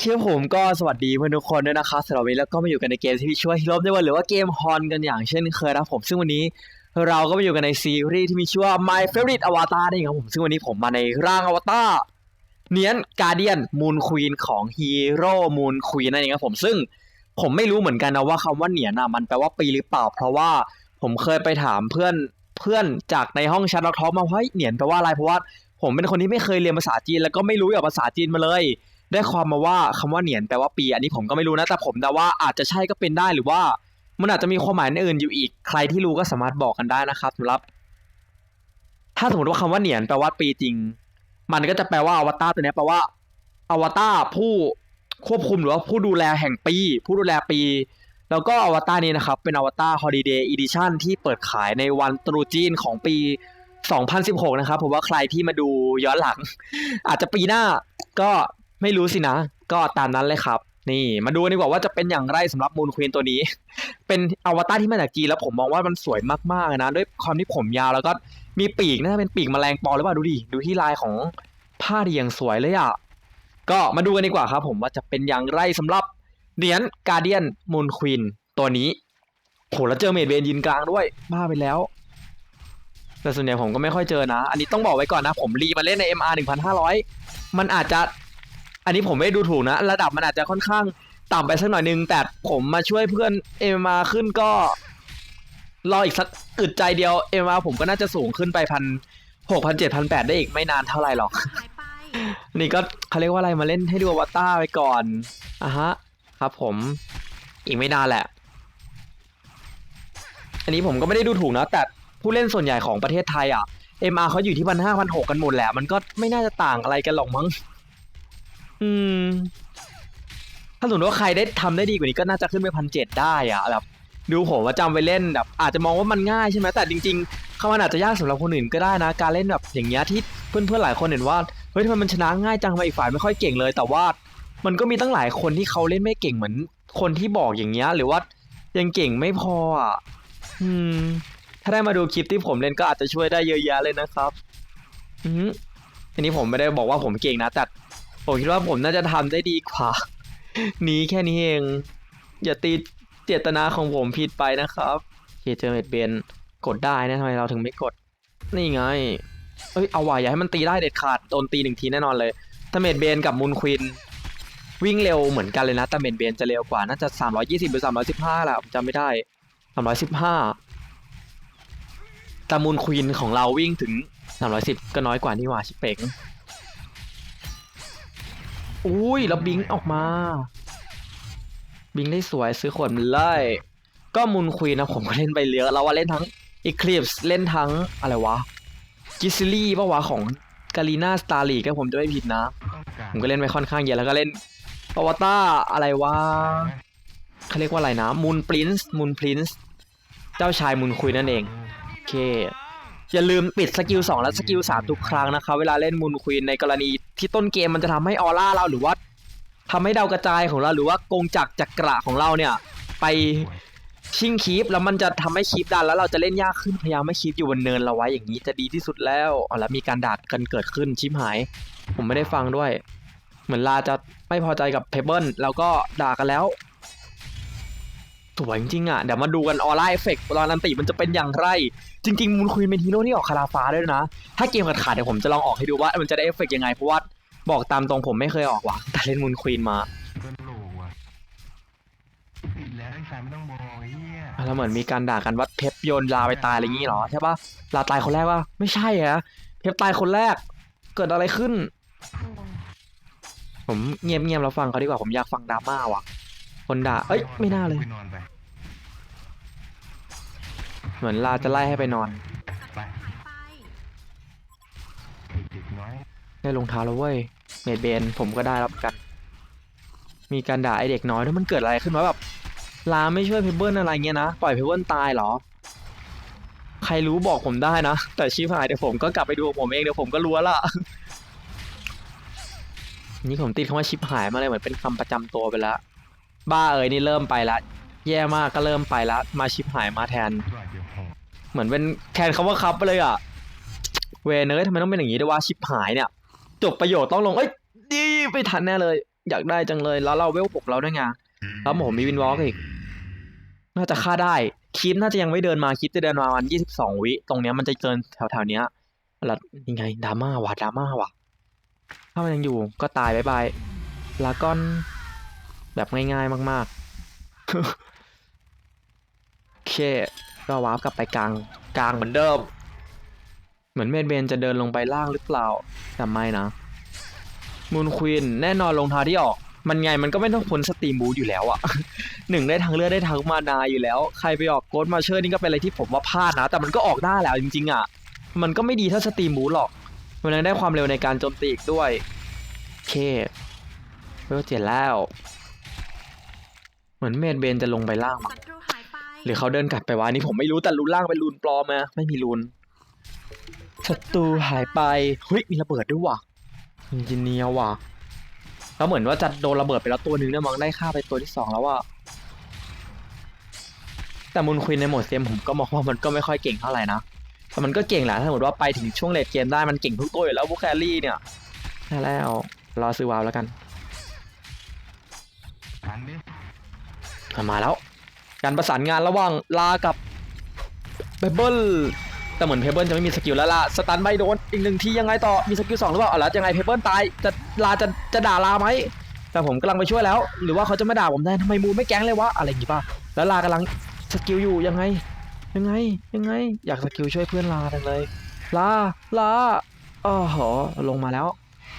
เคผมก็สวัสดีเพื่อนทุกคนด้วยนะครับสำหรับวันนี้แล้วก็มาอยู่กันในเกมที่มีชื่อว่าฮิโร่ในวันหรือว่าเกมฮอนกันอย่างเช่นเคยนะผมซึ่งวันนี้เราก็มาอยู่กันในซีรีส์ที่มีชื่อว่า My Favorite Avatar นี่ครับผมซึ่งวันนี้ผมมาในร่างอวตารเนียนการเดียนมูนควีนของฮีโร่มูนควีนนั่นเองครับผมซึ่งผมไม่รู้เหมือนกันนะว่าคำว่าเนียนน่ะมันแปลว่าปีหรือเปล่า เพราะว่าผมเคยไปถามเพื่อนเพื่อนจากในห้องแชทเราทอมาว่าเฮ้ยเนียนแปลว่าอะไรเพราะว่าผมเป็นคนที่ไม่เคยเรียนภาษาจีนแล้วก็ไม่รู้เกี่ยวกับภาษาจีนมาเลย ได้ความมาว่าคำว่าเหนียนแปลว่าปี อันนี้ผมก็ไม่รู้นะ แต่ผมเดาว่าอาจจะใช่ก็เป็นได้หรือว่า มันอาจจะมีความหมายอื่นอยู่อีก ใครที่รู้ก็สามารถบอกกันได้นะครับสำหรับ ถ้าสมมติว่าคำว่าเหนียนแปลว่าปีจริง มันก็จะแปลว่าอวตารตัวนี้แปลว่า อวตารผู้ควบคุมหรือว่าผู้ดูแลแห่งปี ผู้ดูแลปี แล้วก็อวตารนี้นะครับ เป็นอวตาร Holiday Edition ที่เปิดขายในวันตรุษจีนของปี 2016 นะครับผมว่าใครที่มาดูย้อนหลัง อาจจะปีหน้าก็ ไม่รู้สินะ ก็ตามนั้นเลยครับ นี่มาดูกันดีกว่าว่าจะเป็นอย่างไรสำหรับมูนควีนตัวนี้ เป็นอวตารที่มาจากจีนแล้วผมมองว่ามันสวยมากๆนะ ด้วยความที่ผมยาวแล้วก็มีปีกน่าจะเป็นปีกแมลงปอหรือเปล่าดูดิดูที่ลายของผ้าดีอย่างสวยเลยอะก็มาดูกันดีกว่าครับ ผมว่าจะเป็นอย่างไรสำหรับเหรียญการเดียนมูนควีนตัวนี้โหแล้วเจอเมดเบนยืนกลางด้วยบ้าไปแล้วแต่ส่วนใหญ่ผมก็ไม่ค่อยเจอนะ อันนี้ต้องบอกไว้ก่อนนะ ผมรีมาเล่นใน MR 1500 มันอาจจะ อันนี้ผมไม่ดูถูกนะ ระดับมันอาจจะค่อนข้างต่ำไปสักหน่อยนึง แต่ผมมาช่วยเพื่อน MR ขึ้นก็รออีกสักอึดใจเดียว MR ผมก็น่าจะสูงขึ้นไปพันหกพันเจ็ดพันแปดได้อีกไม่นานเท่าไหร่หรอก นี่ก็เขาเรียกว่าอะไรมาเล่นให้ดูอวตารไปก่อนอะฮะ ครับผมอีกไม่นานแหละ อันนี้ผมก็ไม่ได้ดูถูกนะ แต่ผู้เล่นส่วนใหญ่ของประเทศไทยอะ MR เขาอยู่ที่พันห้าพันหกกันหมดแหละ มันก็ไม่น่าจะต่างอะไรกันหรอกมั้ง อืม ถ้าสมมติว่าใครได้ทำได้ดีกว่านี้ก็น่าจะขึ้นไปพันเจ็ดได้อะแบบดูผมว่าจำไปเล่นแบบ อาจจะมองว่ามันง่ายใช่ไหมแต่จริงๆเขามันอาจจะยากสำหรับคนอื่นก็ได้นะ การเล่นแบบอย่างเงี้ยที่เพื่อนๆหลายคนเห็นว่าเฮ้ยทำไมมันชนะง่ายจังทำไมอีกฝ่ายไม่ค่อยเก่งเลย แต่ว่ามันก็มีตั้งหลายคนที่เขาเล่นไม่เก่งเหมือน คนที่บอกอย่างเงี้ยหรือว่ายังเก่งไม่พออะอืม ถ้าได้มาดูคลิปที่ผมเล่นก็อาจจะช่วยได้เยอะแยะเลยนะครับ อืมทีนี้ผมไม่ได้บอกว่าผมเก่งนะแต่ ผมคิดว่าผมน่าจะทำได้ดีกว่า นี้แค่นี้เอง อย่าตีเจตนาของผมผิดไปนะครับเคเจอเมดเบนกดได้นะทำไมเราถึงไม่กด นี่ไง เอ้ยเอาว่ะอย่าให้มันตีได้เด็ดขาดโดนตีหนึ่งทีแน่นอนเลยถ้าเมดเบนกับมูนควินวิ่งเร็วเหมือนกันเลยนะต่เมดเบนจะเร็วกว่าน่าจะ 320 หรือ 315แหละผมจำไม่ได้ 315ต่มูนควินของเราวิ่งถึง 310 ก็น้อยกว่านี่หว่าชิเป่ง อุ้ยแล้วบิงออกมา บิงได้สวยซื้อขวดมันเลยก็มูนควีนะผมก็เล่นไปเยอะแล้วว่าเล่นทั้ง Eclipse เล่นทั้งอะไรวะกิซิลี่ปะวะของกาลีนาสตาร์ลีก็ผมจะไม่ผิดนะ ผมก็เล่นไปค่อนข้างเยอะแล้วก็เล่นปวต้าอะไรวะเขาเรียกว่าอะไรนะมูนปรินซ์มูนปรินซ์เจ้าชายมูนคุยนั่นเองโอเค อย่าลืมปิดสกิล2และสกิล3ทุกครั้งนะคะ เวลาเล่นมูนควีนในกรณีที่ต้นเกมมันจะทำให้ออร่าเราหรือว่าทำให้ดาวกระจายของเราหรือว่ากงจักรจักระของเราเนี่ย ไปชิงคีปแล้วมันจะทำให้คีปดันแล้วเราจะเล่นยากขึ้นพยายามไม่คีปอยู่บนเนินเราไว้อย่างนี้จะดีที่สุดแล้วอ๋อแล้วมีการด่ากันเกิดขึ้นชิปหาย ผมไม่ได้ฟังด้วย เหมือนลาจะไม่พอใจกับเพเบิลแล้วก็ด่ากันแล้ว สวยจริงๆอะเดี๋ยวมาดูกันออร่าเอฟเฟกต์ตอนนันติมันจะเป็นอย่างไร จริง ๆมูนควีนเป็นฮีโร่ที่ออกคาราฟ้าด้วยนะ ถ้าเกมขาดขาดๆเดี๋ยวผมจะลองออกให้ดูว่ามันจะได้เอฟเฟกต์ยังไงเพราะว่าบอกตามตรงผมไม่เคยออกว่ะแต่เล่นมูนควีนมาก็โหลว่ะปิดแล้วไอ้สายไม่ต้องมองไอ้เหี้ยแล้วเหมือนมีการด่ากันว่าเพปโยนลาไปตายอะไรอย่างงี้เหรอใช่ปะลาตายคนแรกปะไม่ใช่อะเพปตายคนแรก เกิดอะไรขึ้น ผมเงียบๆแล้วฟังเขาดีกว่าผมอยากฟังดราม่าว่ะคนด่าเอ้ยไม่น่าเลยไปนอนไป เหมือนลาจะไล่ให้ไปนอนไปหายไปไอ้เด็กน้อยได้รองเท้าแล้วเว้ยเมดเบนผมก็ได้รับกัน มีการด่าไอเด็กน้อยแล้วมันเกิดอะไรขึ้นวะแบบลาไม่ช่วยเพเบิลอะไรเงี้ยนะปล่อยเพเบิลตายเหรอ ใครรู้บอกผมได้นะ แต่ชีพหายเดี๋ยวผมก็กลับไปดูของผมเองเดี๋ยวผมก็รู้ละนี่ผมติดคำว่าชิปหายมาเลยเหมือนเป็นคำประจำตัวไปแล้วบ้าเอ๋ยนี่เริ่มไปละ แย่มากก็เริ่มไปละมาชิปหายมาแทนก็อาจจะพอเหมือนเป็นแทนคำว่าครับไปเลยอะ เวเนอร์ทำไมต้องเป็นอย่างนี้ด้วยว่าชิปหายเนี่ย จบประโยชน์ต้องลง เอ้ยดีไม่ทันแน่เลย อยากได้จังเลยแล้วเราเวลปกเราด้วยไงแล้วผมมีวินวอล์กอีก น่าจะฆ่าได้คีปน่าจะยังไม่เดินมาคีปจะเดินมาวันยี่สิบสองวิ ตรงเนี้ยมันจะเกินแถวๆเนี้ยแล้วยังไงดราม่าว่ะดราม่าว่ะ ถ้ามันยังอยู่ก็ตายบายบายลากอนแบบง่ายๆมากๆโอ เค ก็วาร์ปกลับไปกลางกลางเหมือนเดิม เหมือนเมดเบนจะเดินลงไปล่างหรือเปล่าแต่ไม่นะมูนควีนแน่นอนลงทางที่ออก มันไงมันก็ไม่ต้องพ้นสตรีมบูทอยู่แล้วอะหนึ่งได้ทั้งเลือดได้ทั้งมานาอยู่แล้ว ใครไปออกโกดมาเชอร์นี่ก็เป็นอะไรที่ผมว่าพลาดนะ แต่มันก็ออกได้แหละจริงๆอะมันก็ไม่ดีเท่าสตรีมบูทหรอกมันยังได้ความเร็วในการโจมตีอีกด้วยโอเคเวลเจ็ดแล้ว เหมือนเมดเบนจะลงไปล่างมั้งศัตรู หายไปหรือเขาเดินกลับไปวะอันนี้ผมไม่รู้แต่รูนล่างเป็นรูนปลอมไหมไม่มีรูนศัตรูหายไปเฮ้ยมีระเบิดด้วยว่ะอินจิเนียร์ว่ะแล้วเหมือนว่าจะโดนระเบิดไปแล้วตัวหนึ่งเนี่ยมั้งได้ฆ่าไปตัวที่สองแล้วว่ะแต่มุนควินในโหมดเซมผมก็มองว่ามันก็ไม่ค่อยเก่งเท่าไหร่นะแต่มันก็เก่งแหละถ้าสมมติว่าไปถึงช่วงเลดเกมได้มันเก่งทุกตัวอยู่แล้วพวกแครี่เนี่ยใช่แล้วรอซื้อวาวแล้วกันทันดิอะมาแล้ว การประสานงานระหว่างลากับเพเบิลแต่เหมือนเพเบิลจะไม่มีสกิลแล้วล่ะสตันไม่โดนอีกหนึ่งทียังไงต่อมีสกิลสองหรือเปล่าอแล้วยังไงเพเบิลตายจะลาจะจะด่าลาไหมแต่ผมกำลังไปช่วยแล้ว หรือว่าเขาจะไม่ด่าผมได้ทำไมมูไม่แก๊งเลยวะอะไรอย่างงี้ป่ะแล้วลากำลังสกิลอยู่ยังไง ยังไงยังไง อยากสกิลช่วยเพื่อนลาจังเลยลาลาอ๋อหอลงมาแล้ว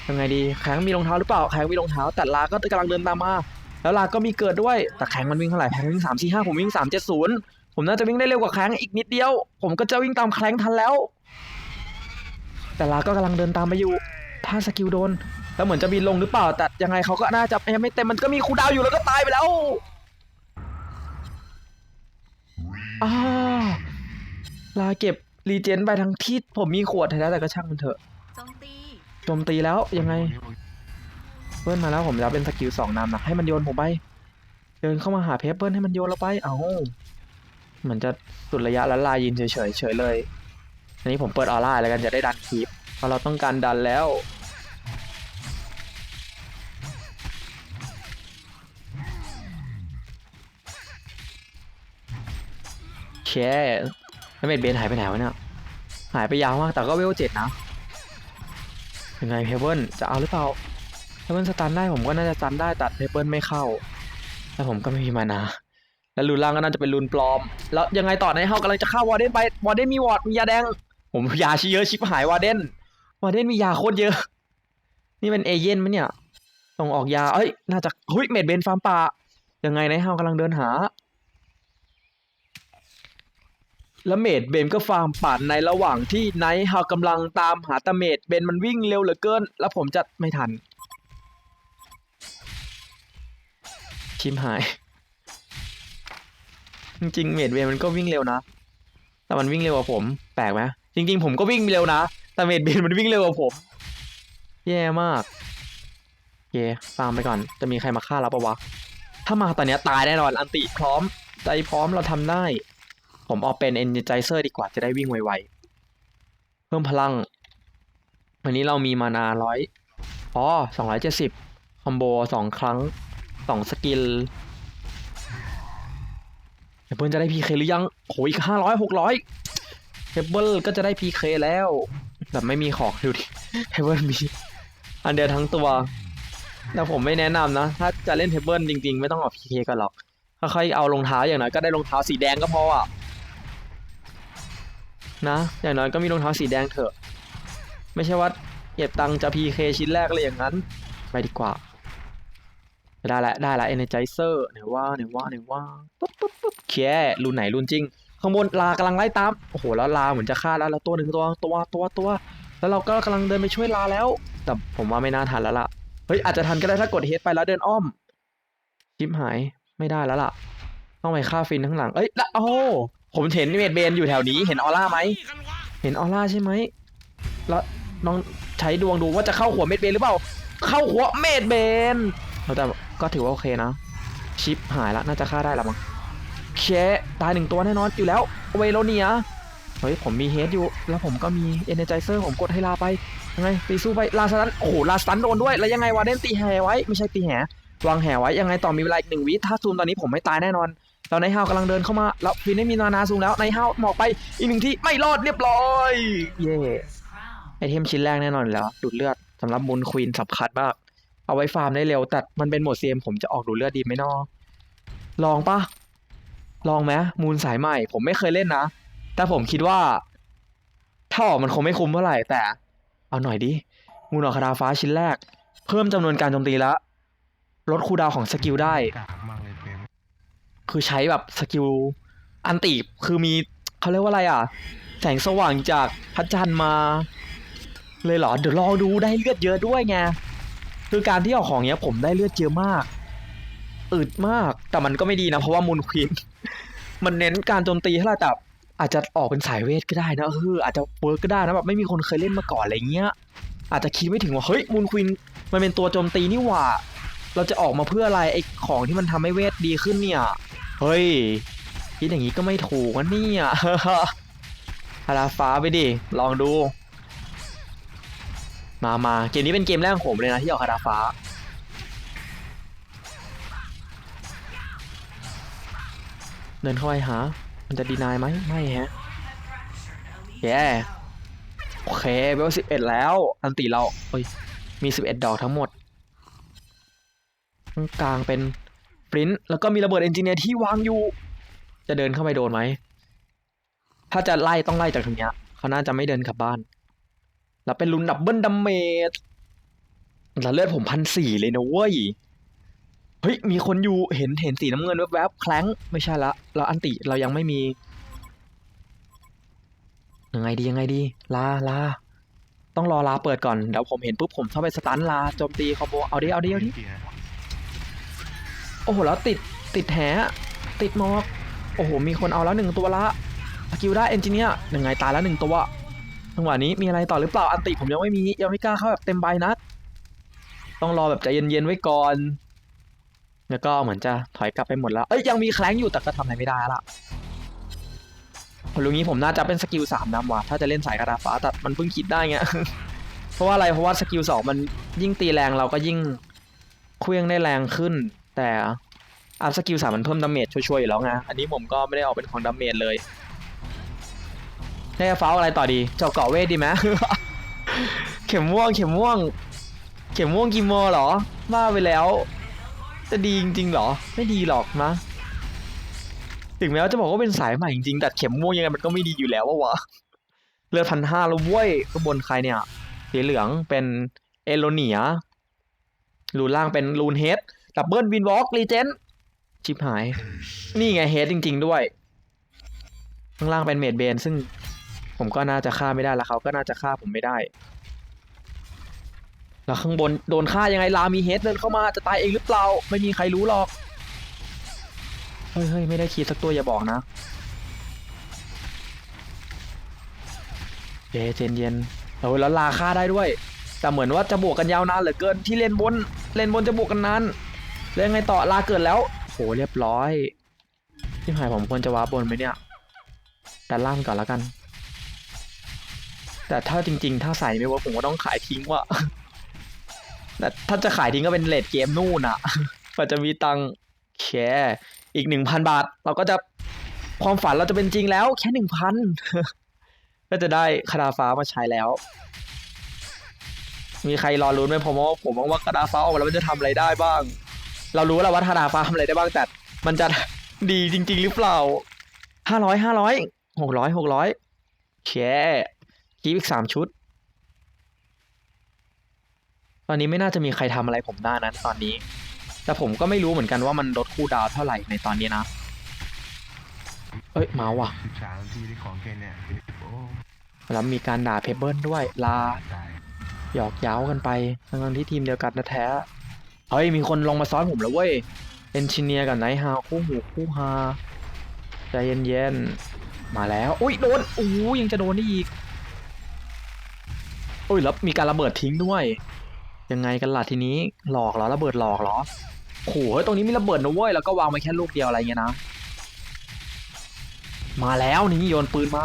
ยังไงดีแข็งมีรองเท้าหรือเปล่าแข็งมีรองเท้าแต่ลาก็กำลังเดินตามมา แล้วลาก็มีเกิดด้วย แต่แข็งมันวิ่งเท่าไหร่แข็งวิ่งสามสี่ห้าผมวิ่งสามเจ็ดศูนย์ผมน่าจะวิ่งได้เร็วกว่าแข็งอีกนิดเดียว ผมก็จะวิ่งตามแข็งทันแล้ว แต่ลาก็กำลังเดินตามไปอยู่ ถ้าสกิลโดน แล้วเหมือนจะบินลงหรือเปล่า แต่ยังไงเขาก็น่าจะยังไม่เต็ม มันก็มีคูลดาวน์อยู่แล้วก็ตายไปแล้วอ้าลาเก็บรีเจนไปทั้งที่ผมมีขวดแล้วแต่ก็ช่างมันเถอะโจมตีโจมตีแล้วยังไง เบิ้ลมาแล้วผมจะเป็นสกิลสองนำนะให้มันโยนผมไป เดินเข้ามาหาเพเบิ้ลให้มันโยนเราไปเอาเหมือนจะสุดระยะแล้วลายยินเฉยๆเฉยเลยอันนี้ผมเปิดออร่าแล้วกันจะได้ดันคีปเพราะเราต้องการดันแล้วแช่แล้วเมดเบนหายไปไหนวะเนี่ยหายไปยาวมากแต่ก็เวลเจ็ดนะยังไงเพเบิลจะเอาหรือเปล่า ถ้ามันสตันได้ผมก็น่าจะสตันได้ตัดเพเปิลไม่เข้า แล้วผมก็ไม่มีมานาแล้วรูนล่างก็น่าจะเป็นรูนปลอม แล้วยังไงต่อในเฮากำลังจะเข้าวอร์เดนไปวอร์เดนมีวอร์ดมียาแดง ผมยาชิเยอะชิบหายวอร์เดนวอร์เดนมียาโคตรเยอะ นี่เป็นเอเย่นมั้ยเนี่ยส่งออกยาเอ้ยน่าจะเฮ้ยเมดเบนฟาร์มป่ายังไงในเฮากำลังเดินหา แล้วเมดเบนก็ฟาร์มป่าในระหว่างที่ไนท์เฮากำลังตามหาแตาเมดเบนมันวิ่งเร็วเหลือเกิน แล้วผมจะไม่ทัน ชิมหาย จริงๆเมดเบนมันก็วิ่งเร็วนะ แต่มันวิ่งเร็วกว่าผม แปลกไหมจริง ๆ ผมก็วิ่งเร็วนะ แต่เมดเบนมันวิ่งเร็วกว่าผม แย่มากโอเคฟาร์มไปก่อน จะมีใครมาฆ่าเราปะวะ ถ้ามาตอนนี้ตายแน่นอน อันติพร้อม ใจพร้อมเราทำได้ ผมเอาเป็น Energizer ดีกว่าจะได้วิ่งไวๆ เพิ่มพลัง วันนี้เรามีมานาร้อยอ๋อสองร้อยเจ็ดสิบคอมโบสองครั้ง สองสกิลเฮเบิลจะได้พีเคหรือยังโหอ้ยห้าร้อยหกร้อยเฮเบิลก็จะได้พีเคแล้ว แบบไม่มีของดูดิเฮเบิลมี อันเดียวทั้งตัวแต่ผมไม่แนะนำนะ ถ้าจะเล่นเฮเบิลจริง ๆ ไม่ต้องเอาพีเคกันหรอกค่อยๆเอารองเท้าอย่างน้อยก็ได้รองเท้าสีแดงก็พออะนะอย่างน้อยก็มีรองเท้าสีแดงเถอะ ไม่ใช่ว่าเก็บตังค์จะพีเคชิ้นแรกเลยอย่างนั้น ไปดีกว่า ได้ละได้ละเอเนจเซอร์เนว่าเนว่าเนว่าปุ๊บปุ๊บปุ๊บแค่รุ่นไหนรุ่นจริง ข้างบนลากำลังไล่ตามโอ้โหแล้วลาเหมือนจะฆ่าแล้วแล้วตัวหนึ่งตัวตัวตัวตัวแล้วเราก็กำลังเดินไปช่วยลาแล้ว แต่ผมว่าไม่น่าทันแล้วล่ะเฮ้ยอาจจะทันก็ได้ถ้ากดเฮดไปแล้วเดินอ้อมชิปหายไม่ได้แล้วล่ะ ต้องไปฆ่าฟินข้างหลังเอ้ยแล้วโอ้โหผมเห็นเมดเบนอยู่แถวนี้เห็นออร่าไหมเห็นออร่าใช่ไหมแล้วน้องใช้ดวงดูว่าจะเข้าหัวเมดเบนหรือเปล่า เข้าหัวเมดเบนเอาแต่ ก็ถือว่าโอเคนะ ชิปหายละน่าจะฆ่าได้ละมั้งเคตายหนึ่งตัวแน่นอนอยู่แล้วเวโรเนียเฮ้ยผมมีเฮดอยู่ แล้วผมก็มีเอเนจเซอร์ผมกดให้ลาไปยังไงตีสู้ไปลาสตันโอ้โหลาสตันโดนด้วย แล้วยังไงวาเดนตีแหไว้ไม่ใช่ตีแหวางแหไว้ยังไงต่อมีเวลาอีกหนึ่งวิถ้าซูมตอนนี้ผมไม่ตายแน่นอนแล้วในายฮาวกำลังเดินเข้ามาแล้วฟินไม่มีนานาซูมแล้วในายฮาวหมอกไปอีกหนึ่งที่ไม่รอดเรียบร้อยเย่ไอเทมชิ้นแรกแน่นอนแล้วดูดเลือดสำหรับมูลควีนสำคัญมาก เอาไว้ฟาร์มได้เร็ว แต่มันเป็นโหมดเซียมผมจะออกดูดเลือดดีไหมนอลองปะลองไหมมูลสายใหม่ ผมไม่เคยเล่นนะ แต่ผมคิดว่า ถ้าออกมันคงไม่คุ้มเท่าไหร่แต่ เอาหน่อยดิ มูลออกคาราฟ้าชิ้นแรก เพิ่มจำนวนการโจมตีแล้วลดคูดาวของสกิลได้ กากมากเลยเฟรมคือใช้แบบสกิลอันติคือมีเขาเรียกว่าอะไรอะ แสงสว่างจากพระจันทร์มา เลยเหรอ เดี๋ยวรองดูได้เลือดเยอะด้วยไง คือการที่ออกของเนี้ยผมได้เลือดเยอะมาก อึดมาก แต่มันก็ไม่ดีนะ เพราะว่ามูลควีนมันเน้นการโจมตีเท่าไหร่แต่อาจจะออกเป็นสายเวทก็ได้นะเอออาจจะเวิร์กก็ได้นะแบบไม่มีคนเคยเล่นมาก่อนอะไรเงี้ย อาจจะคิดไม่ถึงว่าเฮ้ยมูลควีนมันเป็นตัวโจมตีนี่หว่า เราจะออกมาเพื่ออะไรไอ้ของที่มันทำให้เวทดีขึ้นเนี่ย เฮ้ยคิดอย่างนี้ก็ไม่ถูกนะเนี่ยฮาราฟ้าไปดิลองดู มามาเกมนี้เป็นเกมแรกของผมเลยนะที่ออกฮาราฟ้า เดินเข้าไปหา มันจะดีนายไหมไม่ฮะแย่โอเคเวลสิบเอ็ดแล้ว อันติเราเอ้ยมีสิบเอ็ดดอกทั้งหมดข้างกลางเป็นปริ้นแล้วก็มีระเบิดเอนจิเนียร์ที่วางอยู่ จะเดินเข้าไปโดนไหม ถ้าจะไล่ต้องไล่จากตรงนี้เขาน่าจะไม่เดินกลับบ้าน แล้วเป็นลุนดับเบิลดัมเมจแต่เลือดผมพันสี่เลยนะเว้ย เฮ้ย มีคนอยู่เห็นเห็นสีน้ำเงินแวบๆแคล้งไม่ใช่ละ เราอันติเรายังไม่มี ยังไงดียังไงดี ลาลาต้องรอลาเปิดก่อนเดี๋ยวผมเห็นปุ๊บผมเข้าไปสตันลาโจมตีคอมโบเอาดิเอาดิเอาดิจริงๆนะโอ้โหแล้วติดติดแหติดหมอก โอ้โหมีคนเอาแล้วหนึ่งตัวละสกิลได้เอนจิเนียร์ยังไงตายแล้วหนึ่งตัว จังหวะนี้มีอะไรต่อหรือเปล่าอันติผมยังไม่มียังไม่กล้าเข้าแบบเต็มใบนัด ต้องรอแบบใจเย็นๆไว้ก่อน แล้วก็เหมือนจะถอยกลับไปหมดแล้ว เอ้ยยังมีแคลงอยู่แต่ก็ทำอะไรไม่ได้ละลุงนี้ผมน่าจะเป็นสกิลสามนำว่ะถ้าจะเล่นสายกระดาษฟ้าแต่มันเพิ่งคิดได้ไง เพราะว่าอะไรเพราะว่าสกิลสองมันยิ่งตีแรงเราก็ยิ่งเคลื่องได้แรงขึ้น แต่อัพสกิลสามมันเพิ่มดาเมจช่วยๆอยู่แล้วไงอันนี้ผมก็ไม่ได้ออกเป็นของดาเมจเลย ได้ฟ้าอะไรต่อดีเจาะเกาะเวทดีไหม เข็มม่วง เข็มม่วง เข็มม่วงกิโมเหรอว่าไปแล้ว จะดีจริงๆหรอ ไม่ดีหรอกนะถึงแม้ว่าจะบอกว่าเป็นสายใหม่จริงๆแต่เข็มม่วงยังไงมันก็ไม่ดีอยู่แล้ววะวะเลือดพันห้าแล้วเว้ยข้างบนใครเนี่ย สีเหลืองเป็นเอโลเนียรูนล่างเป็นรูนเฮดดับเบิลวินวอล์กรีเจนชิบหาย นี่ไงเฮดจริง ๆ ด้วย ข้างล่างเป็นเมดเบนซึ่ง ผมก็น่าจะฆ่าไม่ได้แล้วเขาก็น่าจะฆ่าผมไม่ได้ แล้วข้างบนโดนฆ่ายังไงลามีเฮดเดินเข้ามาจะตายเองหรือเปล่าไม่มีใครรู้หรอกเฮ้ยเฮ้ยไม่ได้ขีดสักตัวอย่าบอกนะเยเจนเย็นเออแล้วลาฆ่าได้ด้วย แต่เหมือนว่าจะบวกกันยาวนานเหลือเกินที่เลนบนเลนบนจะบวกกันนานแล้วยังไงต่อลาเกิดแล้วโหเรียบร้อยที่หายผมควรจะว้าบนไหมเนี่ยด้านล่างก่อนแล้วกัน แต่ถ้าจริง ๆ ถ้าใส่ไม่ว่าผมก็ต้องขายทิ้งว่ะแต่ถ้าจะขายทิ้งก็เป็นเลทเกมนู่นอะกว่าจะมีตังแค่อีกหนึ่งพันบาท เราก็จะความฝันเราจะเป็นจริงแล้ว แค่หนึ่งพันก็จะได้คาราฟ้ามาใช้แล้ว มีใครรอรุ้นไหมผมว่าผมมองว่าคาราฟ้าออกมาแล้วมันจะทำอะไรได้บ้าง เรารู้แล้วว่าคาราฟ้าทำอะไรได้บ้างแต่มันจะดีจริง ๆ หรือเปล่าห้าร้อยห้าร้อยหกร้อยหกร้อยแค่ คีบอีกสามชุด ตอนนี้ไม่น่าจะมีใครทำอะไรผมได้นะตอนนี้ แต่ผมก็ไม่รู้เหมือนกันว่ามันลดคูลดาวเท่าไหร่ในตอนนี้นะ เอ้ยมาว่ะสิบสามทีที่ของแกเนี่ยโอ้แล้วมีการด่าเพเบิลด้วยลา ตายหยอกเย้ากันไปทั้งๆที่ทีมเดียวกันนะแท้เฮ้ย มีคนลงมาซ้อนผมแล้วเว้ย เอนจิเนียร์กับไนท์ฮาวคู่หูคู่ฮาใจเย็นๆ มาแล้ว อุ้ยโดนอู้ยังจะโดนได้อีก โอ้ยแล้วมีการระเบิดทิ้งด้วย ยังไงกันล่ะทีนี้หลอกเหรอระเบิดหลอกเหรอโหเฮ้ยตรงนี้มีระเบิดนะเว้ยแล้วก็วางไปแค่ลูกเดียวอะไรเงี้ยนะ มาแล้วนี่โยนปืนมา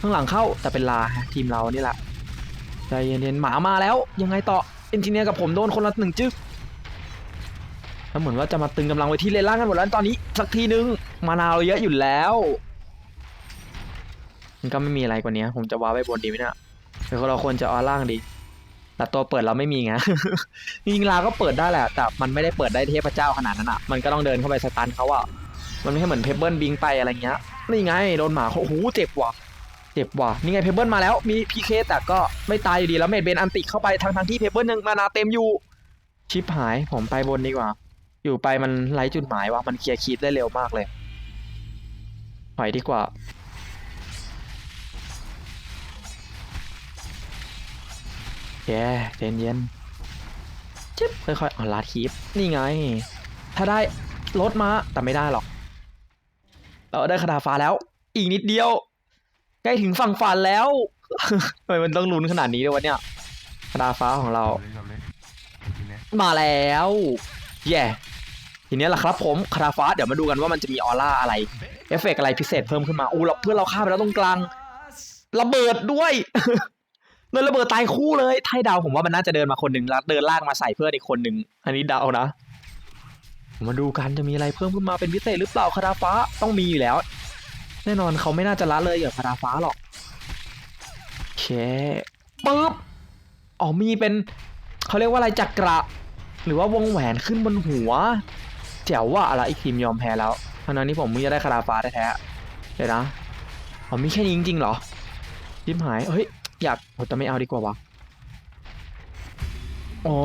ข้างหลังเข้าแต่เป็นลาฮะทีมเรานี่แหละใจเย็นๆหมามาแล้ว ยังไงต่อเอนจิเนียร์กับผมโดนคนละหนึ่งจึ๊กแล้วเหมือนว่าจะมาตึงกำลังไว้ที่เลนล่างกันหมดแล้วตอนนี้สักทีนึงมานาวเยอะอยู่แล้วมันก็ไม่มีอะไรกว่านี้ผมจะวาไปบนดีไหมเนี่ย หรือเราควรจะเอล่างดี แต่ตัวเปิดเราไม่มีไงจริงลาก็เปิดได้แหละ แต่มันไม่ได้เปิดได้เทพเจ้าขนาดนั้นอะ มันก็ต้องเดินเข้าไปสตันเขาอะ มันไม่ใช่เหมือนเพเบิลบิงไปอะไรเงี้ย นี่ไงโดนหมาเขาโอ้โหเจ็บว่ะ เจ็บว่ะ นี่ไงเพเบิลมาแล้ว มีพีเคแต่ก็ไม่ตายอยู่ดีแล้วเมดเบนอันติเข้าไปทางทางที่เพเบิลยังมานาเต็มอยู่ ชิปหาย ผมไปบนดีกว่า อยู่ไปมันไร้จุดหมายว่ะ มันเคลียร์คีปได้เร็วมากเลยถอยดีกว่า แย่เย็นเย็นจิ๊บค่อยๆอ๋อลาดคีปนี่ไง ถ้าได้รถมาแต่ไม่ได้หรอก เราได้คาถาฟ้าแล้ว อีกนิดเดียว ใกล้ถึงฝั่งฝันแล้วทำไมมันต้องลุ้นขนาดนี้ด้วยวะเนี่ยคาถาฟ้าของเรา มาแล้วแย่ ทีนี้แหละครับผมคาถาฟ้าเดี๋ยวมาดูกันว่ามันจะมีออร่าอะไร เอฟเฟกต์อะไรพิเศษเพิ่มขึ้นมาอู้เราเพื่อนเราฆ่าไปแล้วตรงกลางระเบิดด้วย โดนระเบิดตายคู่เลยไทยดาวผมว่ามันน่าจะเดินมาคนหนึ่งแล้วเดินลากมาใส่เพื่อนอีกคนหนึ่งอันนี้เดานะ มาดูกันจะมีอะไรเพิ่มขึ้นมาเป็นพิเศษหรือเปล่าคาราฟ้าต้องมีอยู่แล้ว แน่นอนเขาไม่น่าจะละเลยอย่างคาราฟ้าหรอกโอเคปึ๊บอ๋อมีเป็นเขาเรียกว่าอะไรจักระ หรือว่าวงแหวนขึ้นบนหัว แจ๋วว่าอะไรอีกทีมยอมแพ้แล้วทั้งนั้นที่ผมมึงจะได้คาราฟ้าแท้ๆเดี๋ยวนะอ๋อมีแค่นี้จริงๆเหรอริมหายเฮ้ย อยากโอ้แต่ไม่เอาดีกว่าวะอ๋อ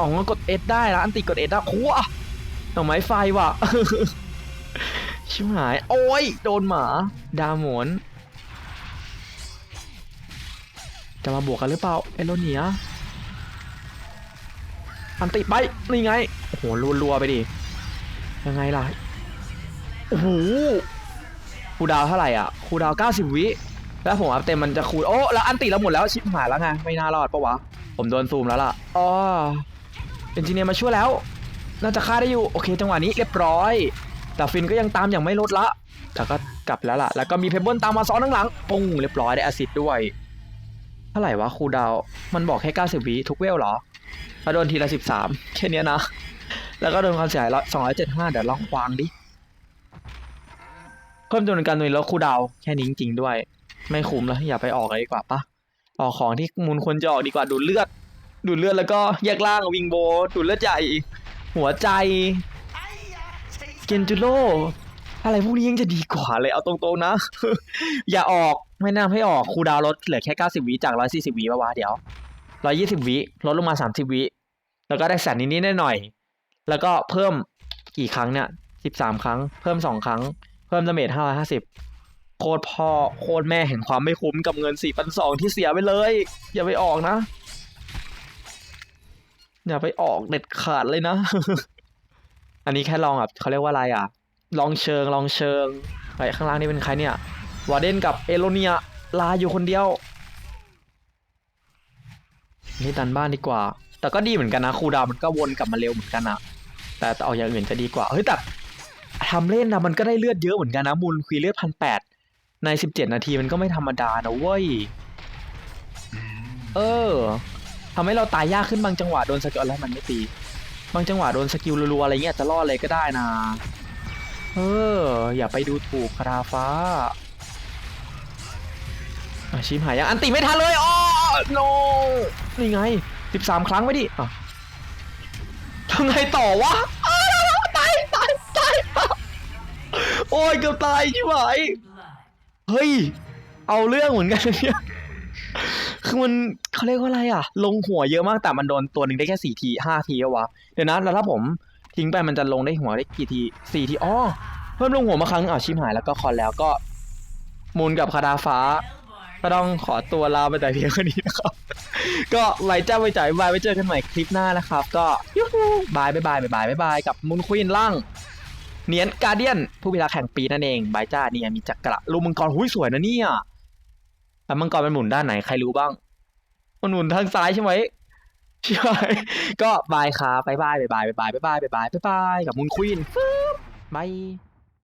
อ๋อกดเอสได้ละอันติกดเอสได้โอ้โหดอกไม้ไฟว่ะชิบหาย โอ้ย โดนหมา ดาหมวนจะมาบวกกันหรือเปล่าเอโลเนียอันติไป นี่ไง โอ้โหรัวๆไปดิ ยังไงล่ะ โอ้โหคูดาวเท่าไหร่อะคูดาว 90 วิ แล้วผมอัพเต็มมันจะคูลโอ้แล้วอันติเราหมดแล้วชิบหายแล้วไงไม่น่ารอดปะวะผมโดนซูมแล้วล่ะอ๋อเอนจิเนียร์มาช่วยแล้ว น่าจะฆ่าได้อยู่ โอเค จังหวะนี้เรียบร้อย แต่ฟินก็ยังตามอย่างไม่ลดละแต่ก็กลับแล้วล่ะ แล้วก็มีเพเบิลตามมาซ้อนข้างหลังปุ้งเรียบร้อยได้แอซิดด้วย เท่าไหร่วะครูดาว มันบอกแค่90วิทุกเวลเหรอแล้วโดนทีละสิบสามแค่เนี้นะ แล้วก็โดนความเสียหายสองร้อยเจ็ดห้าเดี๋ยวลองควางดิ เพิ่มจำนวนการหน่วยแล้วครูดาวแค่นี้จริงๆด้วย ไม่คุ้มแล้วอย่าไปออกเลยดีกว่าปะออกของที่มูลควรจะออกดีกว่าดูดเลือด ดูดเลือดแล้วก็แยกล่างวิงโบดูดเลือดใหญ่ หัวใจเกนจูโร่อะไรพวกนี้ยังจะดีกว่าเลยเอาตรงๆนะ อย่าออกไม่น่าให้ออกคูดาวลดเหลือแค่ 90 วิจาก 140 วิปะวะเดี๋ยว 120 วิลดลงมา 30 วิ แล้วก็ได้แสนนิดๆหน่อยๆแล้วก็เพิ่มกี่ครั้งเนี่ย 13 ครั้ง เพิ่ม 2 ครั้ง เพิ่มดาเมจ550 โคตรพ่อโคตรแม่แห่งความไม่คุ้มกับเงิน 4,200 ที่เสียไปเลย อย่าไปออกนะ อย่าไปออกเด็ดขาดเลยนะ อันนี้แค่ลองแบบเขาเรียกว่าอะไรอะ ลองเชิงลองเชิงไปข้างล่างนี่เป็นใครเนี่ยวาเดนกับเอโลเนียลาอยู่คนเดียว นี่ดันบ้านดีกว่า แต่ก็ดีเหมือนกันนะครูดาวมันก็วนกลับมาเร็วเหมือนกันนะแต่แต่เอาอย่างอื่นจะดีกว่าเฮ้ยแต่ทำเล่นนะมันก็ได้เลือดเยอะเหมือนกันนะมูลคุยเลือดพันแปด ในสิบเจ็ดนาทีมันก็ไม่ธรรมดานะเว้ย เออทำให้เราตายยากขึ้นบางจังหวะโดนสกิลแล้วมันไม่ตี บางจังหวะโดนสกิลรัวๆอะไรเงี้ยอาจจะรอดเลยก็ได้นะ เออ อย่าไปดูถูกคาราฟ้าอาชิมหายยังอันติไม่ทันเลยอ๋อ no นี่ไงสิบสามครั้งไว้ดิอะทำไงต่อวะอ้าวตายตายตายโอ้ยเกือบตายชิบหาย เฮ้ย เอาเรื่องเหมือนกันเนี่ยคือมันเขาเรียกว่าอะไรอะ ลงหัวเยอะมากแต่มันโดนตัวหนึ่งได้แค่สี่ทีห้าทีวะเดี๋ยวนะแล้วถ้าผมทิ้งไปมันจะลงได้หัวได้กี่ทีสี่ทีอ๋อเพิ่มลงหัวมาครั้งอะชิมหายแล้วก็คอนแล้วก็มูลกับคาดาฟ้า ก็ต้องขอตัวลาไปแต่เพียงเท่นี้นะครับ ก็ไว้เจ้าไว้จ่ายบายไว้เจอกันใหม่คลิปหน้านะครับ ก็ยูฮูบายบายบายบายบายบายกับมูลควีนล่าง เนียนการเดียนผู้พิทักษ์แห่งปีนั่นเองบายจ้าเนี่ยมีจักระลูกมังกรหุ้ยสวยนะเนี่ยแล้วมังกรมันหมุนด้านไหนใครรู้บ้าง มันหมุนทางซ้ายใช่ไหมใช่ก็บายครับบายบายบายบายบายบายบายบายบายกับมูลควีนบาย